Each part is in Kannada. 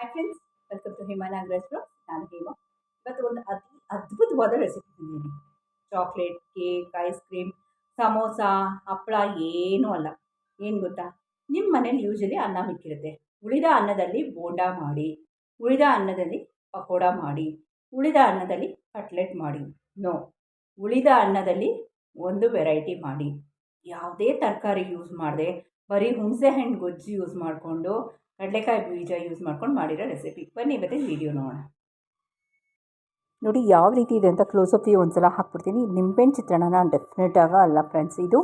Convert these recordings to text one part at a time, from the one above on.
Hi friends welcome to Hema Nagaraj ನಾನು ಹೇಮಾ ಇವತ್ತು ಒಂದು ಅತಿ ಅದ್ಭುತವಾದ ರೆಸಿಪಿ ತಂದಿದ್ದೀನಿ. Chocolate cake ice cream samosa ಹಪ್ಪಳ ಏನೂ ಅಲ್ಲ. ಏನು ಗೊತ್ತಾ? ನಿಮ್ಮ ಮನೇಲಿ ಯೂಶಲಿ ಅನ್ನ ಮಿಕ್ಕಿರುತ್ತೆ ಉಳಿದ ಅನ್ನದಲ್ಲಿ ಬೋಂಡ ಮಾಡಿ, ಉಳಿದ ಅನ್ನದಲ್ಲಿ ಪಕೋಡ ಮಾಡಿ, ಉಳಿದ ಅನ್ನದಲ್ಲಿ ಕಟ್ಲೆಟ್ ಮಾಡಿ. ನೋ ಉಳಿದ ಅನ್ನದಲ್ಲಿ ಒಂದು ವೆರೈಟಿ ಮಾಡಿ. ಯಾವುದೇ ತರಕಾರಿ ಯೂಸ್ ಮಾಡದೆ, ಬರೀ ಹುಣಸೆ ಹಣ್ಣು ಗೊಜ್ಜು ಯೂಸ್ ಮಾಡಿಕೊಂಡು ಕಡಲೆಕಾಯಿ ಬೀಜ ಯೂಸ್ ಮಾಡ್ಕೊಂಡು ಮಾಡಿರೋ ರೆಸಿಪಿ ಬನ್ನಿ ಮತ್ತೆ ವಿಡಿಯೋ ನೋಡೋಣ. ನೋಡಿ ಯಾವ ರೀತಿ ಇದೆ ಅಂತ ಕ್ಲೋಸಪ್ ವ್ಯೂ ಒಂದು ಸಲ ಹಾಕ್ಬಿಡ್ತೀನಿ. ನಿಂಬೆಹಣ್ಣು ಚಿತ್ರಾನ್ನ ಡೆಫಿನೆಟಾಗ ಅಲ್ಲ ಫ್ರೆಂಡ್ಸ್ ಇದು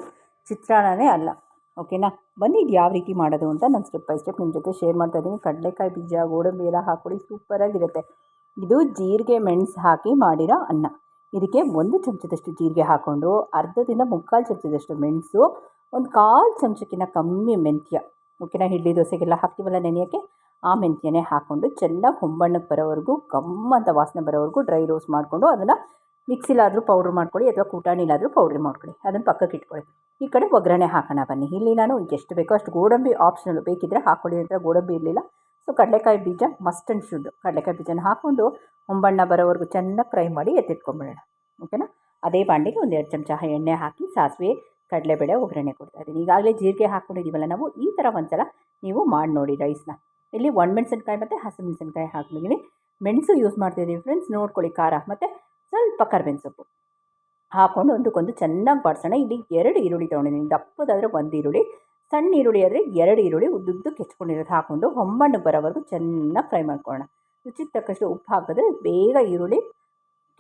ಚಿತ್ರಾನ್ನನೇ ಅಲ್ಲ. ಓಕೆನಾ ಬನ್ನಿ ಇದು ಯಾವ ರೀತಿ ಮಾಡೋದು ಅಂತ ನಾನು ಸ್ಟೆಪ್ ಬೈ ಸ್ಟೆಪ್ ನಿಮ್ಮ ಜೊತೆ ಶೇರ್ ಮಾಡ್ತಾ ಇದ್ದೀನಿ. ಕಡಲೆಕಾಯಿ ಬೀಜ, ಗೋಡಂಬಿ ಎಲ್ಲ ಹಾಕ್ಕೊಡಿ ಸೂಪರಾಗಿರುತ್ತೆ ಇದು ಜೀರಿಗೆ ಮೆಣಸು ಹಾಕಿ ಮಾಡಿರೋ ಅನ್ನ. ಇದಕ್ಕೆ ಒಂದು ಚಮಚದಷ್ಟು ಜೀರಿಗೆ ಹಾಕ್ಕೊಂಡು ಅರ್ಧದಿಂದ ಮುಕ್ಕಾಲು ಚಮಚದಷ್ಟು ಮೆಣಸು, ಒಂದು ಕಾಲು ಚಮಚಕ್ಕಿಂತ ಕಮ್ಮಿ ಮೆಂತ್ಯ. ಓಕೆನಾ ಇಡ್ಲಿ, ದೋಸೆಗೆಲ್ಲ ಹಾಕ್ತೀವಲ್ಲ ನೆನೆಯೋಕ್ಕೆ ಆ ಮೆಂತ್ಯನೇ ಹಾಕ್ಕೊಂಡು ಚೆನ್ನಾಗಿ ಹೊಂಬಣ್ಣಕ್ಕೆ ಬರೋವರೆಗೂ ಕಮ್ಮ ಅಂತ ವಾಸನೆ ಬರೋವರೆಗೂ ಡ್ರೈ ರೋಸ್ಟ್ ಮಾಡಿಕೊಂಡು ಅದನ್ನು ಮಿಕ್ಸಿಲಾದರೂ ಪೌಡ್ರ್ ಮಾಡ್ಕೊಳ್ಳಿ ಅಥವಾ ಕೂಟಾಣಿಲಾದರೂ ಪೌಡ್ರ್ ಮಾಡ್ಕೊಳ್ಳಿ. ಅದನ್ನು ಪಕ್ಕಕ್ಕೆ ಇಟ್ಕೊಳ್ಳಿ. ಈ ಕಡೆ ಒಗ್ಗರಣೆ ಹಾಕೋಣ ಬನ್ನಿ. ಇಲ್ಲಿ ನಾನು ಎಷ್ಟು ಬೇಕೋ ಅಷ್ಟು ಗೋಡಂಬಿ ಆಪ್ಷನಲ್ ಬೇಕಿದ್ದರೆ ಹಾಕ್ಕೊಳ್ಳಿ ಅಂತ ಗೋಡಂಬಿ ಇರಲಿಲ್ಲ. ಸೊ ಕಡಲೆಕಾಯಿ ಬೀಜ ಮಸ್ಟ್ ಆ್ಯಂಡ್ ಶುಡ್ ಕಡಲೆಕಾಯಿ ಬೀಜನ ಹಾಕ್ಕೊಂಡು ಹೊಂಬಣ್ಣ ಬರೋವರೆಗೂ ಚೆನ್ನಾಗಿ ಫ್ರೈ ಮಾಡಿ ಎತ್ತಿಟ್ಕೊಂಬಿಡೋಣ. ಓಕೆನಾ ಅದೇ ಬಾಂಡಿಗೆ ಎರಡು ಚಮಚ ಎಣ್ಣೆ ಹಾಕಿ ಸಾಸಿವೆ ಕಡಲೆಬೇಳೆ ಒಗ್ಗರಣೆ ಕೊಡ್ತಾ ಇದ್ದೀನಿ. ಈಗಾಗಲೇ ಜೀರಿಗೆ ಹಾಕ್ಕೊಂಡಿದ್ದೀವಲ್ಲ ನಾವು, ಈ ಥರ ಒಂದ್ಸಲ ನೀವು ಮಾಡಿ ನೋಡಿ ರೈಸ್ನ ಇಲ್ಲಿ ಒಣ ಮೆಣಸಿನ್ಕಾಯಿ ಮತ್ತು ಹಸಿಮೆಣ್ಸಿನ್ಕಾಯಿ ಹಾಕ್ಬಿದ್ದೀನಿ ಮೆಣಸು ಯೂಸ್ ಮಾಡ್ತಿದ್ದೀವಿ ಫ್ರೆಂಡ್ಸ್ ನೋಡ್ಕೊಳ್ಳಿ ಖಾರ ಮತ್ತು ಸ್ವಲ್ಪ ಕರ್ಬೇವಿನ ಸೊಪ್ಪು. ಹಾಕ್ಕೊಂಡು ಒಂದಕ್ಕೊಂದು ಚೆನ್ನಾಗಿ ಬಾಡಿಸೋಣ ಇಲ್ಲಿ ಎರಡು ಈರುಳ್ಳಿ ತೊಗೊಂಡಿದ್ದೀನಿ ದಪ್ಪದಾದರೆ ಒಂದು ಈರುಳ್ಳಿ, ಸಣ್ಣ ಈರುಳ್ಳಿ ಆದರೆ ಎರಡು ಈರುಳ್ಳಿ ಉದ್ದುದ್ದು ಕೆಚ್ಕೊಂಡಿರೋದು. ಹಾಕ್ಕೊಂಡು ಹೊಂಬಣ್ಣಗೆ ಬರೋವರೆಗೂ ಚೆನ್ನಾಗಿ ಫ್ರೈ ಮಾಡ್ಕೊಳ್ಳೋಣ. ರುಚಿ ತಕ್ಕಷ್ಟು ಉಪ್ಪು ಹಾಕಿದ್ರೆ ಬೇಗ ಈರುಳ್ಳಿ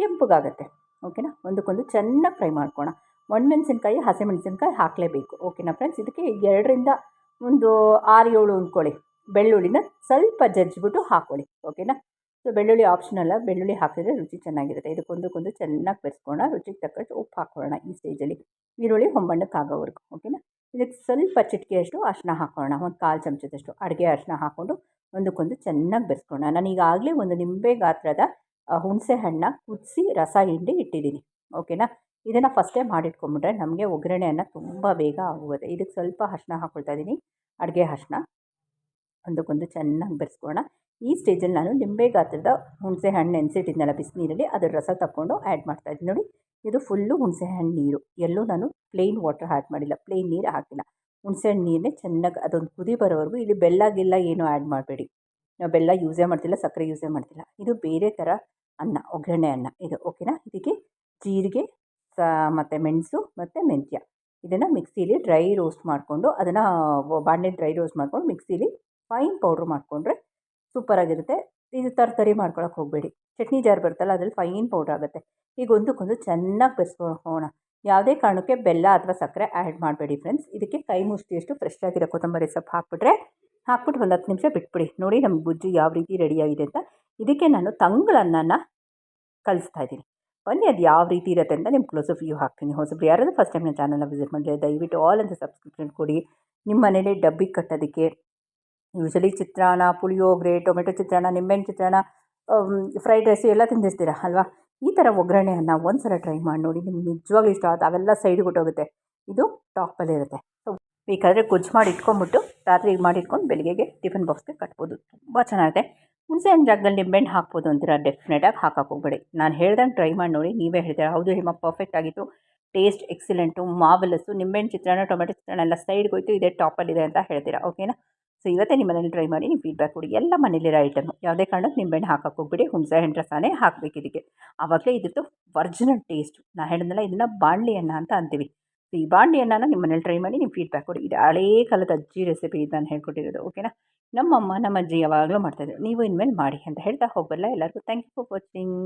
ಕೆಂಪಗಾಗುತ್ತೆ. ಓಕೆನಾ ಒಂದಕ್ಕೊಂದು ಚೆನ್ನಾಗಿ ಫ್ರೈ ಮಾಡ್ಕೊಳ್ಳೋಣ. ಒಣಮೆಣ್ಸಿನ್ಕಾಯಿ ಹಸಿಮೆಣಸಿನ್ಕಾಯಿ ಹಾಕಲೇಬೇಕು. ಓಕೆನಾ ಫ್ರೆಂಡ್ಸ್ ಇದಕ್ಕೆ ಎರಡರಿಂದ ಒಂದು ಆರು ಏಳು ಅಂದ್ಕೊಳ್ಳಿ. ಬೆಳ್ಳುಳ್ಳಿನ ಸ್ವಲ್ಪ ಜಜ್ಜಿಬಿಟ್ಟು ಹಾಕೊಳ್ಳಿ. ಓಕೆನಾ ಸೊ ಬೆಳ್ಳುಳ್ಳಿ ಆಪ್ಷನಲ್ಲ ಬೆಳ್ಳುಳ್ಳಿ ಹಾಕಿದ್ರೆ ರುಚಿ ಚೆನ್ನಾಗಿರುತ್ತೆ. ಇದಕ್ಕೊಂದಕ್ಕೊಂದು ಚೆನ್ನಾಗಿ ಬೆರೆಸ್ಕೊಳ್ಳೋಣ ರುಚಿಗೆ ತಕ್ಕಷ್ಟು ಉಪ್ಪು ಹಾಕೋಣ ಈ ಸ್ಟೇಜಲ್ಲಿ ಈರುಳ್ಳಿ ಹೊಂಬಣ್ಣಕ್ಕೆ ಆಗೋವರೆಗೂ ಓಕೆನಾ ಇದಕ್ಕೆ ಸ್ವಲ್ಪ ಚಿಟಿಕೆಯಷ್ಟು ಅರಿಶಿನ ಹಾಕೋಣ ಒಂದು ಕಾಲು ಚಮಚದಷ್ಟು ಅಡುಗೆ ಅರಿಶಿನ ಹಾಕ್ಕೊಂಡು ಒಂದಕ್ಕೊಂದು ಚೆನ್ನಾಗಿ ಬೆರೆಸ್ಕೊಳ್ಳೋಣ. ನಾನು ಈಗಾಗಲೇ ಒಂದು ನಿಂಬೆ ಗಾತ್ರದ ಹುಣಸೆ ಹಣ್ಣು ಕುದಿಸಿ ರಸ ಹಿಂಡಿ ಇಟ್ಟಿದ್ದೀನಿ. ಓಕೆನಾ ಇದನ್ನು ಫಸ್ಟೇ ಮಾಡಿಟ್ಕೊಂಡ್ಬಿಟ್ರೆ ನಮಗೆ ಒಗ್ಗರಣೆಯನ್ನು ತುಂಬ ಬೇಗ ಆಗೋಗುತ್ತೆ. ಇದಕ್ಕೆ ಸ್ವಲ್ಪ ಹಶ್ನ ಹಾಕ್ಕೊಳ್ತಾ ಇದ್ದೀನಿ ಅಡುಗೆ ಹಶ್ನ ಒಂದಕ್ಕೊಂದು ಚೆನ್ನಾಗಿ ಬೆರೆಸ್ಕೊಳ್ಳೋಣ. ಈ ಸ್ಟೇಜಲ್ಲಿ ನಾನು ನಿಂಬೆ ಗಾತ್ರದ ಹುಣಸೆ ಹಣ್ಣು ನೆನೆಸಿಟ್ಟಿದ್ನಲ್ಲ ಬಿಸಿನೀರಲ್ಲಿ, ಅದರ ರಸ ತಗೊಂಡು ಆ್ಯಡ್ ಮಾಡ್ತಾಯಿದ್ದೀನಿ ನೋಡಿ, ಇದು ಫುಲ್ಲು ಹುಣಸೆ ಹಣ್ಣು ನೀರು. ಎಲ್ಲೂ ನಾನು ಪ್ಲೇನ್ ವಾಟರ್ ಆ್ಯಡ್ ಮಾಡಿಲ್ಲ. ಪ್ಲೇನ್ ನೀರು ಹಾಕಿಲ್ಲ. ಹುಣಸೆ ಹಣ್ಣು ನೀರನ್ನೇ ಚೆನ್ನಾಗಿ ಅದೊಂದು ಕುದಿ ಬರೋವರೆಗೂ ಇಲ್ಲಿ ಬೆಲ್ಲ ಗಿಲ್ಲ ಏನೂ ಆ್ಯಡ್ ಮಾಡಬೇಡಿ. ನಾವು ಬೆಲ್ಲ ಯೂಸೇ ಮಾಡ್ತಿಲ್ಲ, ಸಕ್ಕರೆ ಯೂಸೇ ಮಾಡ್ತಿಲ್ಲ. ಇದು ಬೇರೆ ಥರ ಅನ್ನ, ಒಗ್ಗರಣೆ ಅನ್ನ ಇದು ಓಕೆನಾ ಇದಕ್ಕೆ ಜೀರಿಗೆ ಮತ್ತು ಮೆಣಸು, ಮತ್ತು ಮೆಂತ್ಯ. ಇದನ್ನು ಮಿಕ್ಸೀಲಿ ಡ್ರೈ ರೋಸ್ಟ್ ಮಾಡಿಕೊಂಡು, ಅದನ್ನು ಬಾಣಲೆ ಡ್ರೈ ರೋಸ್ಟ್ ಮಾಡ್ಕೊಂಡು, ಮಿಕ್ಸೀಲಿ ಫೈನ್ ಪೌಡ್ರ್ ಮಾಡಿಕೊಂಡ್ರೆ ಸೂಪರಾಗಿರುತ್ತೆ. ಇದು ತರಕಾರಿ ಮಾಡ್ಕೊಳಕ್ಕೆ ಹೋಗಬೇಡಿ. ಚಟ್ನಿ ಜಾರ್ ಬರುತ್ತಲ್ಲ, ಅದ್ರಲ್ಲಿ ಫೈನ್ ಪೌಡ್ರ್ ಆಗುತ್ತೆ. ಈಗ ಒಂದಕ್ಕೊಂದು ಚೆನ್ನಾಗಿ ಬೆರೆಸ್ಕೊಳ್ಳೋಣ ಯಾವುದೇ ಕಾರಣಕ್ಕೆ ಬೆಲ್ಲ ಅಥವಾ ಸಕ್ಕರೆ ಆ್ಯಡ್ ಮಾಡಬೇಡಿ ಫ್ರೆಂಡ್ಸ್ ಇದಕ್ಕೆ ಕೈ ಮುಷ್ಟಿಯಷ್ಟು ಫ್ರೆಶ್ ಆಗಿರೋ ಕೊತ್ತಂಬರಿ ಸೊಪ್ಪು ಹಾಕ್ಬಿಟ್ರೆ, ಹಾಕ್ಬಿಟ್ಟು ಒಂದು ಹತ್ತು ನಿಮಿಷ ಬಿಟ್ಬಿಡಿ. ನೋಡಿ ನಮ್ಮ ಬುಜ್ಜಿ ಯಾವ ರೀತಿ ರೆಡಿಯಾಗಿದೆ ಅಂತ. ಇದಕ್ಕೆ ನಾನು ತಂಗಳನ್ನ ಕಲಿಸ್ತಾ ಇದ್ದೀನಿ. ಬನ್ನಿ, ಅದು ಯಾವ ರೀತಿ ಇರುತ್ತೆ ಅಂತ ನಿಮ್ಮ ಕ್ಲೋಸ್ ವ್ಯೂ ಹಾಕ್ತೀನಿ. ಹೊಸಬ್ರು ಯಾರಾದರೂ ಫಸ್ಟ್ ಟೈಮ್ ನನ್ನ ಚಾನಲ್ನ ವಿಸಿಟ್ ಮಾಡಿದ್ರೆ ದಯವಿಟ್ಟು ಆಲ್ ಅಂತ ಸಬ್ಸ್ಕ್ರಿಪ್ಷನ್ ಕೊಡಿ. ನಿಮ್ಮ ಮನೇಲಿ ಡಬ್ಬಿಗೆ ಕಟ್ಟೋದಕ್ಕೆ ಯೂಶಲಿ ಚಿತ್ರಾನ್ನ, ಪುಳಿಯೋಗರೆ, ಟೊಮೆಟೊ ಚಿತ್ರಾನ್ನ, ನಿಂಬೆಹಣ್ಣು ಚಿತ್ರಾನ್ನ ಫ್ರೈಡ್ ರೈಸ್ ಎಲ್ಲ ತಿಂದಿರ್ತೀರ, ಅಲ್ವಾ? ಈ ಥರ ಒಗ್ಗರಣೆಯನ್ನು ಒಂದು ಸಲ ಟ್ರೈ ಮಾಡಿ ನೋಡಿ, ನಿಮ್ಗೆ ನಿಜವಾಗ್ಲೂ ಇಷ್ಟ ಆಗುತ್ತೆ. ಅವೆಲ್ಲ ಸೈಡ್ ಕೊಟ್ಟೋಗುತ್ತೆ ಇದು ಟಾಪಲ್ಲಿ ಇರುತ್ತೆ. ಸೊ ಬೇಕಾದರೆ ಗೊಜ್ಜು ಮಾಡಿ ಇಟ್ಕೊಂಬಿಟ್ಟು ರಾತ್ರಿ ಮಾಡಿ ಇಟ್ಕೊಂಡು ಬೆಳಿಗ್ಗೆಗೆ ಟಿಫನ್ ಬಾಕ್ಸ್ಗೆ ಕಟ್ಬೋದು. ತುಂಬ ಚೆನ್ನಾಗಿದೆ ಹುಣಸೆ ಹಣ್ಣು ಜಾಗದಲ್ಲಿ ನಿಂಬೆಹಣ್ಣು ಹಾಕ್ಬೋದು ಅಂತೀರ? ಡೆಫಿನೆಟಾಗಿ ಹಾಕಕ್ಕೆ ಹೋಗಬೇಡಿ. ನಾನು ಹೇಳ್ದಂಗೆ ಟ್ರೈ ಮಾಡಿ ನೋಡಿ, ನೀವೇ ಹೇಳ್ತೀರಾ? ಹೌದು ಹಿಮ ಪರ್ಫೆಕ್ಟ್ ಆಗಿತ್ತು. ಟೇಸ್ಟ್ ಎಕ್ಸಿಲೆಂಟು ಮಾವಲಸ್ಸು ನಿಂಬೆಹಣ್ಣು ಚಿತ್ರಾನ್ನ, ಟೊಮೆಟೊ ಚಿತ್ರಾನ್ನ ಎಲ್ಲ ಸೈಡ್ಗೆ ಹೋಯ್ತು, ಇದೇ ಟಾಪಲ್ಲಿದೆ ಅಂತ ಹೇಳ್ತೀರಾ? ಓಕೆನಾ ಸೊ ಇವತ್ತೇ ನಿಮ್ಮ ಮನೇಲಿ ಟ್ರೈ ಮಾಡಿ, ನೀವು ಫೀಡ್ಬ್ಯಾಕ್ ಕೊಡಿ. ಎಲ್ಲ ಮನೇಲಿರೋ ಐಟಮು ಯಾವುದೇ ಕಾರಣಕ್ಕೆ ನಿಂಬೆಹಣ್ಣು ಹಾಕಕ್ಕೆ ಹೋಗ್ಬಿಡಿ. ಹುಣಸೆ ಹಣ್ಣು ರಸನೇ ಹಾಕಬೇಕು ಇದಕ್ಕೆ ಆವಾಗಲೇ ಇದ್ರದ್ದು ಒರ್ಜಿನಲ್ ಟೇಸ್ಟು ನಾನು ಹೇಳಿದ್ನಲ್ಲ, ಇದನ್ನು ಬಾಣಲಿ ಅನ್ನ ಅಂತ ಅಂತೀವಿ. ಈ ಅನ್ನನ ನಿಮ್ಮ ಮನೇಲಿ ಟ್ರೈ ಮಾಡಿ ನಿಮ್ಮ ಫೀಡ್ಬ್ಯಾಕ್ ಕೊಡಿ. ಇದು ಹಳೇ ಕಾಲದ ಅಜ್ಜಿ ರೆಸಿಪಿ ಇದು ನಾನು ಹೇಳ್ಕೊಟ್ಟಿರೋದು ಓಕೆನಾ ನಮ್ಮಮ್ಮ ನಮ್ಮ ಅಜ್ಜಿ ಯಾವಾಗಲೂ ಮಾಡ್ತಾಯಿದ್ರು ನೀವು ಇನ್ಮೇಲೆ ಮಾಡಿ ಅಂತ ಹೇಳ್ತಾ ಹೋಗಲ್ಲ. ಎಲ್ಲರಿಗೂ ಥ್ಯಾಂಕ್ ಯು ಫಾರ್ ವಾಚಿಂಗ್